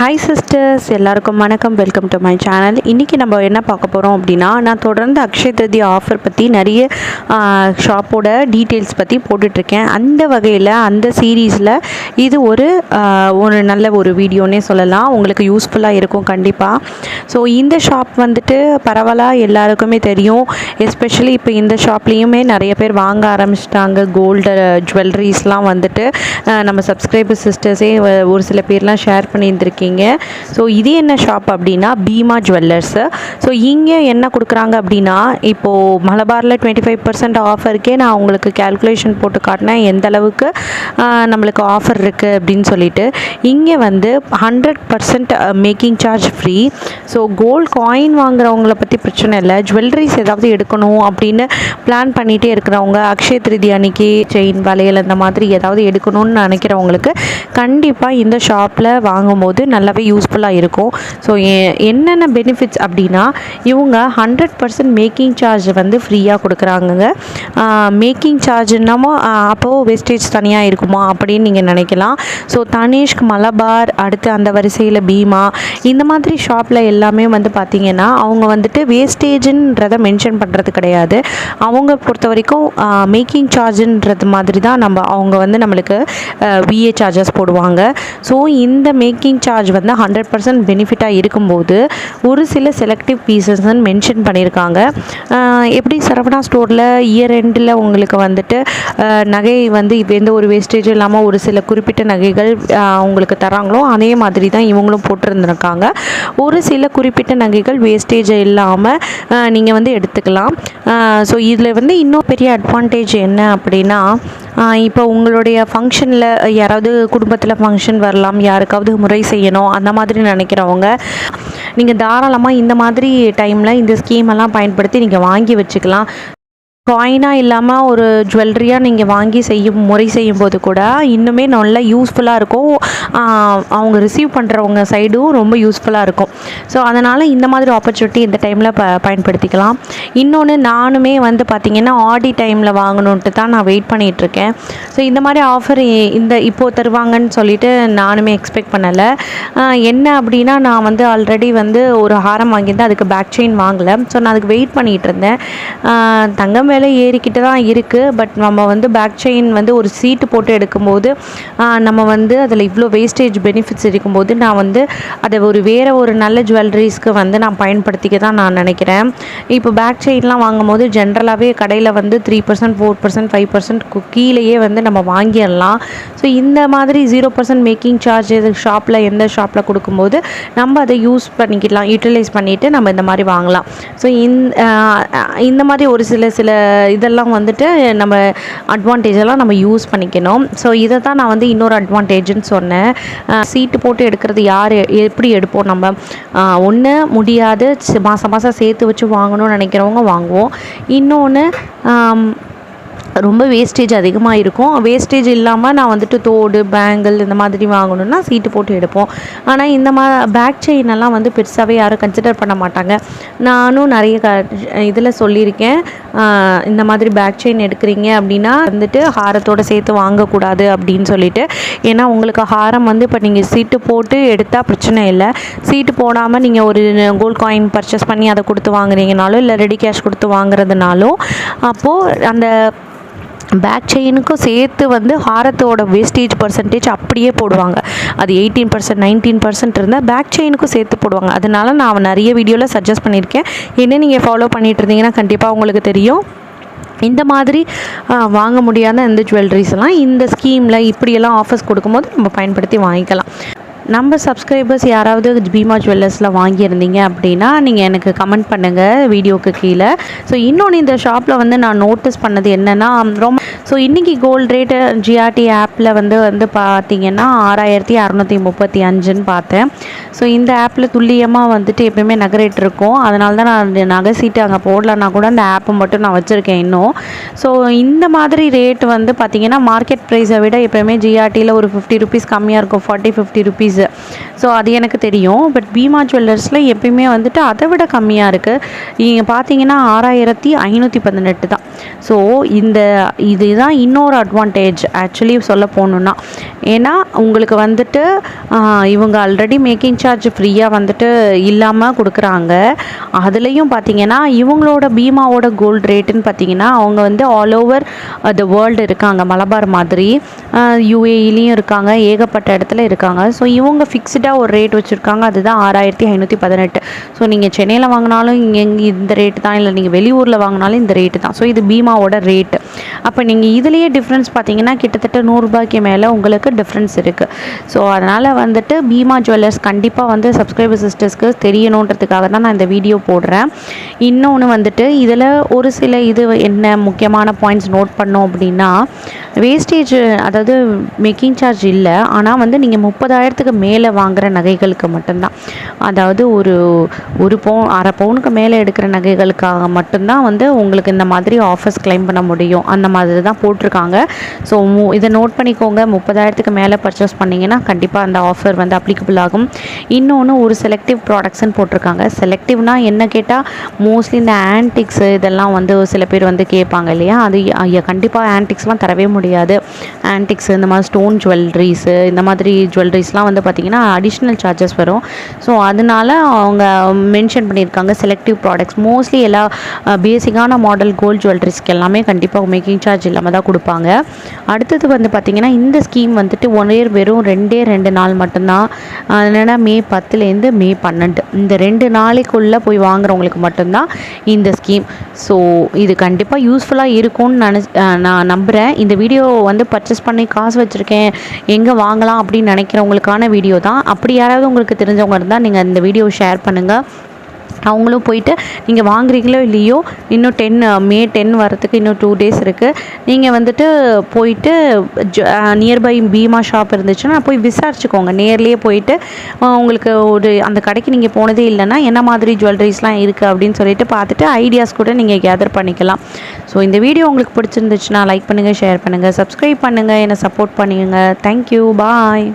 Hi sisters எல்லாருக்கும் வணக்கம். Welcome to my channel இன்றைக்கி நம்ம என்ன பார்க்க போகிறோம் அப்படின்னா நான் தொடர்ந்து அக்ஷய திருதி ஆஃபர் பற்றி நிறைய ஷாப்போட டீட்டெயில்ஸ் பற்றி போட்டுட்ருக்கேன். அந்த வகையில் அந்த சீரீஸில் இது ஒரு ஒரு நல்ல ஒரு வீடியோனே சொல்லலாம். உங்களுக்கு யூஸ்ஃபுல்லாக இருக்கும் கண்டிப்பாக ஸோ இந்த ஷாப் வந்துட்டு பரவாயில்ல. எல்லாருக்குமே தெரியும். எஸ்பெஷலி இப்போ இந்த ஷாப்லேயுமே நிறைய பேர் வாங்க ஆரம்பிச்சிட்டாங்க. கோல்டு ஜுவல்லரிஸ்லாம் வந்துட்டு நம்ம சப்ஸ்கிரைபர் சிஸ்டர்ஸே ஒரு சில பேர்லாம் ஷேர் பண்ணியிருந்திருக்கீங்க. ஸோ இது என்ன ஷாப் அப்படின்னா பீமா ஜுவல்லர்ஸு ஸோ இங்கே என்ன கொடுக்குறாங்க அப்படின்னா இப்போது மலபாரில் டுவெண்ட்டி ஃபைவ் பர்சன்ட் ஆஃபருக்கே நான் உங்களுக்கு கேல்குலேஷன் போட்டு காட்டினேன் எந்த அளவுக்கு நம்மளுக்கு ஆஃபர் இருக்குது அப்படின்னு சொல்லிட்டு. இங்கே வந்து hundred percent making charge free so gold coin வாங்குறவங்கள பற்றி பிரச்சனை இல்லை. ஜுவல்லரிஸ் ஏதாவது எடுக்கணும் அப்படின்னு பிளான் பண்ணிகிட்டே இருக்கிறவங்க அக்ஷய திருதி அன்னைக்கு செயின் வளையல் அந்த மாதிரி ஏதாவது எடுக்கணும்னு நினைக்கிறவங்களுக்கு கண்டிப்பாக இந்த ஷாப்பில் வாங்கும்போது நல்லாவே யூஸ்ஃபுல்லாக இருக்கும். ஸோ என்னென்ன பெனிஃபிட்ஸ் அப்படின்னா இவங்க ஹண்ட்ரட் பர்சன்ட் மேக்கிங் சார்ஜ் வந்து ஃப்ரீயாக கொடுக்குறாங்கங்க. மேக்கிங் சார்ஜ்னாமோ அப்போது வேஸ்டேஜ் தனியாக இருக்குமா அப்படின்னு நீங்கள் நினைக்கலாம். ஸோ தனிஷ்க் மலபார் அடுத்து அந்த வரிசையில் பீமா இந்த மாதிரி ஷாப்பில் எல்லாமே வந்து பார்த்திங்கன்னா அவங்க வந்துட்டு வேஸ்டேஜுன்றதை மென்ஷன் பண்ணுறது கிடையாது. அவங்க பொறுத்த வரைக்கும் மேக்கிங் சார்ஜுன்றது மாதிரி தான் நம்ம அவங்க வந்து நம்மளுக்கு விஏ சார்ஜஸ் போடுவாங்க. ஸோ இந்த மேக்கிங் சார்ஜ் வந்து ஹண்ட்ரட் பர்சன்ட் பெனிஃபிட்டாக இருக்கும்போது ஒரு சில செலக்டிவ் பீசஸ்ன்னு மென்ஷன் பண்ணியிருக்காங்க. எப்படி சரவணா ஸ்டோரில் இயர் எண்டில் உங்களுக்கு வந்துட்டு நகை வந்து இப்போ எந்த ஒரு வேஸ்டேஜும் இல்லாமல் ஒரு சில குறிப்பிட்ட நகைகள் உங்களுக்கு தராங்களோ அதே மாதிரி தான் இவங்களும் போட்டிருந்துருக்காங்க. ஒரு சில குறிப்பிட்ட நகைகள் வேஸ்டேஜ் இல்லாமல் நீங்கள் வந்து எடுத்துக்கலாம். ஸோ இதில் வந்து இன்னும் பெரிய அட்வான்டேஜ் என்ன அப்படின்னா இப்போ உங்களுடைய ஃபங்க்ஷனில் யாராவது குடும்பத்தில் ஃபங்க்ஷன் வரலாம் யாருக்காவது முறை செய்யணும் அந்த மாதிரி நினைக்கிறவங்க நீங்கள் தாராளமாக இந்த மாதிரி டைமில் இந்த ஸ்கீமெல்லாம் பயன்படுத்தி நீங்கள் வாங்கி வச்சுக்கலாம். காயினாக இல்லாமல் ஒரு ஜுவல்லரியாக நீங்கள் வாங்கி செய்யும் முறை செய்யும்போது கூட இன்னுமே நல்லா யூஸ்ஃபுல்லாக இருக்கும். அவங்க ரிசீவ் பண்ணுறவங்க சைடும் ரொம்ப யூஸ்ஃபுல்லாக இருக்கும். ஸோ அதனால் இந்த மாதிரி ஆப்பர்ச்சுனிட்டி இந்த டைமில் ப பயன்படுத்திக்கலாம். இன்னொன்று நானுமே வந்து பார்த்திங்கன்னா ஆடி டைமில் வாங்கணுன்ட்டு தான் நான் வெயிட் பண்ணிகிட்ருக்கேன் ஸோ இந்த மாதிரி ஆஃபர் இந்த இப்போது தருவாங்கன்னு சொல்லிட்டு நானுமே எக்ஸ்பெக்ட் பண்ணலை. என்ன அப்படின்னா நான் வந்து ஆல்ரெடி வந்து ஒரு ஹாரம் வாங்கியிருந்தேன். அதுக்கு பேக் செயின் வாங்கலை. ஸோ நான் அதுக்கு வெயிட் பண்ணிகிட்டு இருந்தேன் தங்கம் மேலே ஏறிக்கிட்டு தான் இருக்குது பட் நம்ம வந்து பேக் செயின் வந்து ஒரு சீட்டு போட்டு எடுக்கும்போது நம்ம வந்து அதில் இவ்வளோ வேஸ்டேஜ் பெனிஃபிட்ஸ் இருக்கும்போது நான் வந்து அதை ஒரு வேறு ஒரு நல்ல ஜுவல்லரிஸ்க்கு வந்து நான் பயன்படுத்திக்க தான் நான் நினைக்கிறேன். இப்போ பேக் செயின்லாம் வாங்கும்போது ஜென்ரலாகவே கடையில் வந்து three percent four percent five percent கீழேயே வந்து நம்ம வாங்கிடலாம். ஸோ இந்த மாதிரி ஜீரோ பர்சன்ட் மேக்கிங் சார்ஜ் இது ஷாப்பில் எந்த ஷாப்பில் கொடுக்கும்போது நம்ம அதை யூஸ் பண்ணிக்கலாம் யூட்டிலைஸ் பண்ணிவிட்டு நம்ம இந்த மாதிரி வாங்கலாம். ஸோ இந்த இந்த மாதிரி ஒரு சில சில இதெல்லாம் வந்துட்டு நம்ம அட்வான்டேஜ் எல்லாம் நம்ம யூஸ் பண்ணிக்கணும். ஸோ இதை தான் நான் வந்து இன்னொரு அட்வான்டேஜ்னு சொன்னேன். சீட்டு போட்டு எடுக்கிறது யார் எப்படி எடுப்போம் நம்ம? ஒன்று முடியாது மாதம் மாதம் சேர்த்து வச்சு வாங்கணும்னு நினைக்கிறவங்க வாங்குவோம். இன்னொன்று ரொம்ப வேஸ்டேஜ் அதிகமாக இருக்கும் வேஸ்டேஜ் இல்லாமல் நான் வந்துட்டு தோடு பேங்கிள் இந்த மாதிரி வாங்கணும்னா சீட்டு போட்டு எடுப்போம். ஆனால் இந்த மா பேக் செயின் எல்லாம் வந்து பெருசாகவே யாரும் கன்சிடர் பண்ண மாட்டாங்க. நானும் நிறைய க இதில் சொல்லியிருக்கேன். இந்த மாதிரி பேக் செயின் எடுக்கிறீங்க அப்படின்னா வந்துட்டு ஹாரத்தோட சேர்த்து வாங்கக்கூடாது அப்படின்னு சொல்லிட்டு. ஏன்னா உங்களுக்கு ஹாரம் வந்து இப்போ நீங்கள் சீட்டு போட்டு எடுத்தால் பிரச்சனை இல்லை. சீட்டு போடாமல் நீங்கள் ஒரு கோல்ட் காயின் பர்ச்சேஸ் பண்ணி அதை கொடுத்து வாங்குறீங்கனாலும் இல்லை ரெடி கேஷ் கொடுத்து வாங்குறதுனாலும் அப்போது அந்த பேக் செயினுக்கும் சேர்த்து வந்து ஹாரத்தோட வேஸ்டேஜ் பர்சன்டேஜ் அப்படியே போடுவாங்க. அது எயிட்டீன் பர்சன்ட் நைன்டீன் பர்சன்ட் இருந்தால் பேக் செயினுக்கும் சேர்த்து போடுவாங்க. அதனால நான் நிறைய வீடியோவில் சஜஸ்ட் பண்ணியிருக்கேன். என்ன நீங்கள் ஃபாலோ பண்ணிட்டு இருந்தீங்கன்னா கண்டிப்பாக உங்களுக்கு தெரியும். இந்த மாதிரி வாங்க முடியாத இந்த ஜுவல்லரிஸ்லாம் இந்த ஸ்கீமில் இப்படியெல்லாம் ஆஃபர்ஸ் கொடுக்கும்போது நம்ம பயன்படுத்தி வாங்கிக்கலாம். நம்ம சப்ஸ்கிரைபர்ஸ் யாராவது பீமா ஜுவல்லர்ஸில் வாங்கியிருந்தீங்க அப்படின்னா நீங்கள் எனக்கு கமெண்ட் பண்ணுங்கள் வீடியோக்கு கீழே. ஸோ இன்னொன்று இந்த ஷாப்பில் வந்து நான் நோட்டீஸ் பண்ணது என்னென்னா ரொம்ப ஸோ இன்றைக்கி கோல்டு ரேட்டு ஜிஆர்டி ஆப்பில் வந்து வந்து பார்த்திங்கன்னா ஆறாயிரத்தி அறநூற்றி முப்பத்தி அஞ்சுன்னு பார்த்தேன். ஸோ இந்த ஆப்பில் துல்லியமாக வந்துட்டு எப்பயுமே நகை ரேட் இருக்கும். அதனால தான் நான் நகை சீட்டு அங்கே போடலன்னா கூட அந்த ஆப்பை மட்டும் நான் வச்சுருக்கேன் இன்னும். ஸோ இந்த மாதிரி ரேட் வந்து பார்த்திங்கன்னா மார்க்கெட் ப்ரைஸை விட எப்பயுமே ஜிஆர்டியில் ஒரு ஃபிஃப்டி ருபீஸ் கம்மியாக இருக்கும். ஃபார்ட்டி ஃபிஃப்டி ருபீஸு ஸோ அது எனக்கு தெரியும். பட் பீமா ஜுவல்லர்ஸில் எப்பயுமே வந்துட்டு அதை விட கம்மியாக இருக்குது நீங்கள் பார்த்தீங்கன்னா ஆறாயிரத்தி ஐநூற்றி பதினெட்டு தான். ஸோ இந்த இதுதான் இன்னொரு அட்வான்டேஜ் ஆக்சுவலி சொல்ல போகணுன்னா ஏன்னா உங்களுக்கு வந்துட்டு இவங்க ஆல்ரெடி மேக்கிங் சார்ஜ் ஃப்ரீயாக வந்துட்டு இல்லாமல் கொடுக்குறாங்க. அதுலேயும் பார்த்தீங்கன்னா இவங்களோட பீமாவோட கோல்டு ரேட்டுன்னு பார்த்தீங்கன்னா அவங்க வந்து ஆல் ஓவர் த வேர்ல்டு இருக்காங்க. மலபார் மாதிரி யூஏஇலையும் இருக்காங்க. ஏகப்பட்ட இடத்துல இருக்காங்க. ஸோ இவங்க ஃபிக்ஸ்டாக ஒரு ரேட் வச்சுருக்காங்க. அதுதான் ஆறாயிரத்தி ஐநூற்றி பதினெட்டு. ஸோ நீங்கள் சென்னையில் வாங்கினாலும் இங்கே இங்கே இந்த ரேட்டு தான். இல்லை நீங்கள் வெளியூரில் வாங்கினாலும் இந்த ரேட்டு தான். ஸோ இது பீமாவோட ரேட்டு அப்போ நீங்கள் இதுலேயே டிஃப்ரென்ஸ் பார்த்தீங்கன்னா கிட்டத்தட்ட நூறுரூபாய்க்கு மேலே உங்களுக்கு டிஃப்ரென்ஸ் இருக்குது ஸோ அதனால் வந்துட்டு பீமா ஜுவல்லர்ஸ் கண்டிப்பாக வந்து சப்ஸ்கிரைபர் சிஸ்டர்ஸ்க்கு தெரியணுன்றதுக்காக தான் நான் இந்த வீடியோ போடுறேன். இன்னொன்று வந்துட்டு இதில் ஒரு சில இது என்ன முக்கியமான பாயிண்ட்ஸ் நோட் பண்ணோம் அப்படின்னா வேஸ்டேஜ் அதாவது மேக்கிங் சார்ஜ் இல்லை. ஆனால் வந்து நீங்கள் முப்பதாயிரத்துக்கு மேலே வாங்க வாங்குகிற நகைகளுக்கு மட்டும்தான். அதாவது ஒரு ஒரு பவுன் அரை பவுனுக்கு மேலே எடுக்கிற நகைகளுக்காக மட்டும்தான் வந்து உங்களுக்கு இந்த மாதிரி ஆஃபர்ஸ் கிளைம் பண்ண முடியும். அந்த மாதிரி தான் போட்டிருக்காங்க. ஸோ இதை நோட் பண்ணிக்கோங்க. முப்பதாயிரத்துக்கு மேலே பர்ச்சேஸ் பண்ணிங்கன்னா கண்டிப்பாக அந்த ஆஃபர் வந்து அப்ளிகபிள் ஆகும். இன்னொன்று ஒரு செலக்டிவ் ப்ராடக்ட்ஸ்னு போட்டிருக்காங்க. செலக்டிவ்னா என்ன கேட்டால் மோஸ்ட்லி இந்த ஆன்டிக்ஸு இதெல்லாம் வந்து சில பேர் வந்து கேட்பாங்க இல்லையா? அது ஐயா கண்டிப்பாக ஆன்டிக்ஸ்லாம் தரவே முடியாது. ஆன்டிக்ஸ் இந்த மாதிரி ஸ்டோன் ஜுவல்லரிஸு இந்த மாதிரி ஜுவல்லரிஸ்லாம் வந்து பார்த்திங்கன்னா அடிஷ்னல் சார்ஜஸ் வரும். ஸோ அதனால அவங்க மென்ஷன் பண்ணியிருக்காங்க செலக்டிவ் ப்ராடக்ட்ஸ் மோஸ்ட்லி எல்லா பேசிக்கான மாடல் கோல்ட் ஜுவல்லரிஸ்க்கு எல்லாமே கண்டிப்பாக மேக்கிங் சார்ஜ் இல்லாமல் தான் கொடுப்பாங்க. அடுத்தது வந்து பார்த்திங்கன்னா இந்த ஸ்கீம் வந்துட்டு ஒன் இயர் வெறும் ரெண்டே ரெண்டு நாள் மட்டும்தான். என்னென்னா மே பத்துலேருந்து மே பன்னெண்டு. இந்த ரெண்டு நாளைக்குள்ளே போய் வாங்குறவங்களுக்கு மட்டும்தான் இந்த ஸ்கீம் ஸோ இது கண்டிப்பாக யூஸ்ஃபுல்லாக இருக்கும்னு நினச்சி நான் நம்புகிறேன் இந்த வீடியோ வந்து பர்ச்சேஸ் பண்ணி காசு வச்சுருக்கேன். எங்கே வாங்கலாம் அப்படின்னு நினைக்கிறவங்களுக்கான வீடியோ தான். அப்படி யாராவது உங்களுக்கு தெரிஞ்சவங்க இருந்தால் நீங்கள் இந்த வீடியோ ஷேர் பண்ணுங்கள் அவங்களும் போயிட்டு நீங்கள் வாங்குறீங்களோ இல்லையோ இன்னும் டென் மே uh, டென் வரத்துக்கு இன்னும் டூ டேஸ் இருக்குது நீங்கள் வந்துட்டு போயிட்டு நியர்பை uh, பீமா ஷாப் இருந்துச்சுன்னா போய் விசாரிச்சுக்கோங்க. நேர்லேயே போயிட்டு உங்களுக்கு ஒரு அந்த கடைக்கு நீங்கள் போனதே இல்லைன்னா என்ன மாதிரி ஜுவல்லரிஸ்லாம் இருக்குது அப்படின்னு சொல்லிட்டு பார்த்துட்டு ஐடியாஸ் கூட நீங்கள் கேதர் பண்ணிக்கலாம். ஸோ இந்த வீடியோ உங்களுக்கு பிடிச்சிருந்துச்சுன்னா லைக் பண்ணுங்கள் ஷேர் பண்ணுங்கள் சப்ஸ்கிரைப் பண்ணுங்கள் என்னை சப்போர்ட் பண்ணுங்கள் தேங்க்யூ பாய்